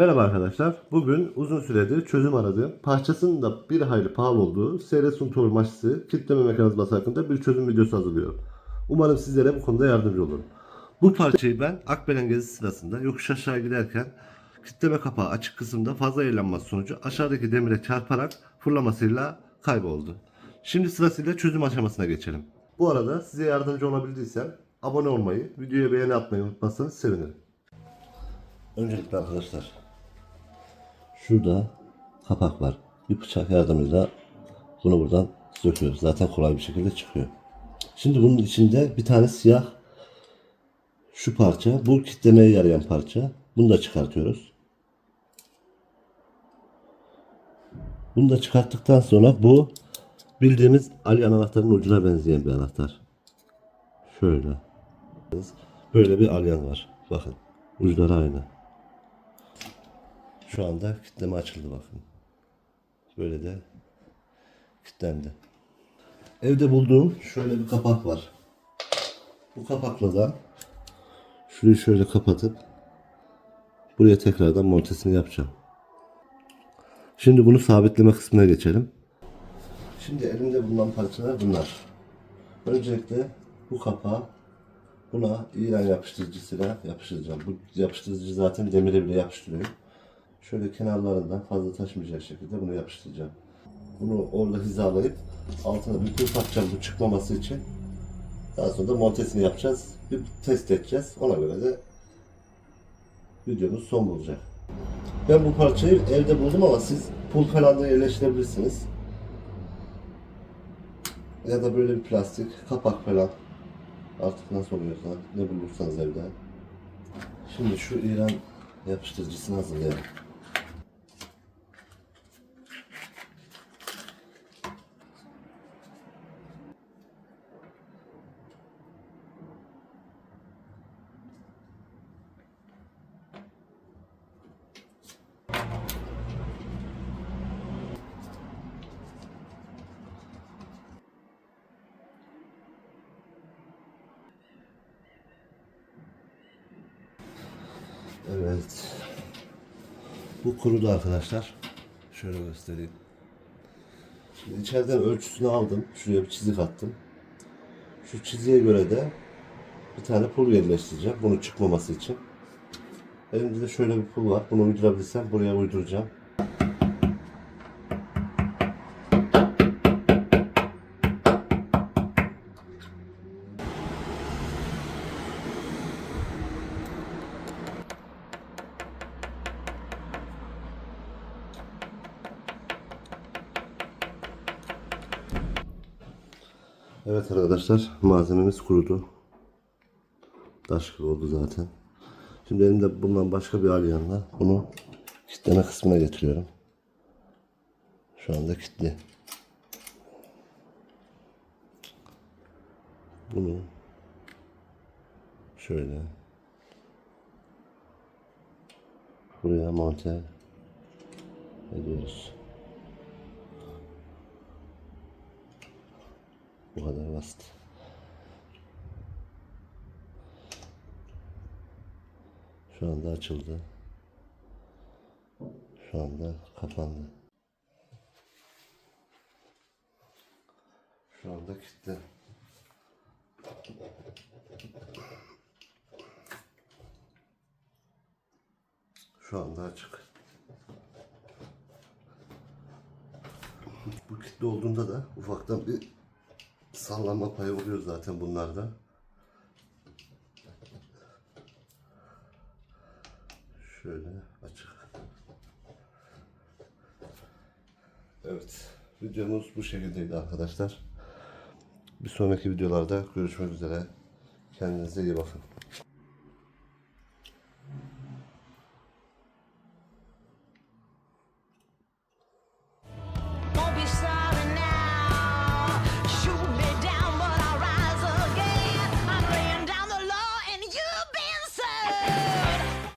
Merhaba arkadaşlar. Bugün uzun süredir çözüm aradığım, parçasının da bir hayli pahalı olduğu SR Suntour maçısı kitleme mekanizması hakkında bir çözüm videosu hazırlıyorum. Umarım sizlere bu konuda yardımcı olurum. Bu parçayı ben Akbelen gezisi sırasında yokuş aşağı giderken kitleme kapağı açık kısımda fazla eğlenmesi sonucu aşağıdaki demire çarparak fırlamasıyla kayboldu. Şimdi sırasıyla çözüm aşamasına geçelim. Bu arada size yardımcı olabildiysem abone olmayı, videoya beğeni atmayı unutmazsanız sevinirim. Öncelikle arkadaşlar şurada kapak var. Bir bıçak yardımıyla bunu buradan söküyoruz. Zaten kolay bir şekilde çıkıyor. Şimdi bunun içinde bir tane siyah şu parça. Bu kitlemeye yarayan parça. Bunu da çıkartıyoruz. Bunu da çıkarttıktan sonra bu bildiğimiz alyan anahtarının ucuna benzeyen bir anahtar. Şöyle. Böyle bir alyan var. Bakın. Uçları aynı. Şu anda kitleme açıldı bakın. Böyle de kilitlendi. Evde bulduğum şöyle bir kapak var. Bu kapakla da şurayı şöyle kapatıp buraya tekrardan montesini yapacağım. Şimdi bunu sabitleme kısmına geçelim. Şimdi elimde bulunan parçalar bunlar. Öncelikle bu kapağı buna İran yapıştırıcısıyla yapıştıracağım. Bu yapıştırıcı zaten demire bile yapıştırıyor. Şöyle kenarlarından fazla taşmayacak şekilde bunu yapıştıracağım. Bunu orada hizalayıp altına bir pul takacağım bu çıkmaması için. Daha sonra da montesini yapacağız. Bir test edeceğiz. Ona göre de videomuz son bulacak. Ben bu parçayı evde buldum ama siz pul falan da yerleştirebilirsiniz. Ya da böyle bir plastik kapak falan. Artık nasıl oluyorsa ne bulursanız evde. Şimdi şu İran yapıştırıcısını hazırlayalım. Evet. Bu kurudu arkadaşlar. Şöyle göstereyim. Şimdi içeriden ölçüsünü aldım. Şuraya bir çizik attım. Şu çiziğe göre de bir tane pul yerleştireceğim. Bunu çıkmaması için. Elimde de şöyle bir pul var. Bunu uydurabilirsem buraya uyduracağım. Evet arkadaşlar malzememiz kurudu. Taş gibi oldu zaten. Şimdi elimde bundan başka bir alyanla bunu kitleme kısmına getiriyorum. Şu anda kilitli. Bunu şöyle buraya monte ediyoruz. Bu kadar basit. Şu anda açıldı. Şu anda kapandı. Şu anda kilitli. Şu anda açık. Bu kilitli olduğunda da ufaktan bir sallanma payı oluyor zaten bunlarda. Şöyle açık. Evet. Videomuz bu şekildeydi arkadaşlar. Bir sonraki videolarda görüşmek üzere. Kendinize iyi bakın.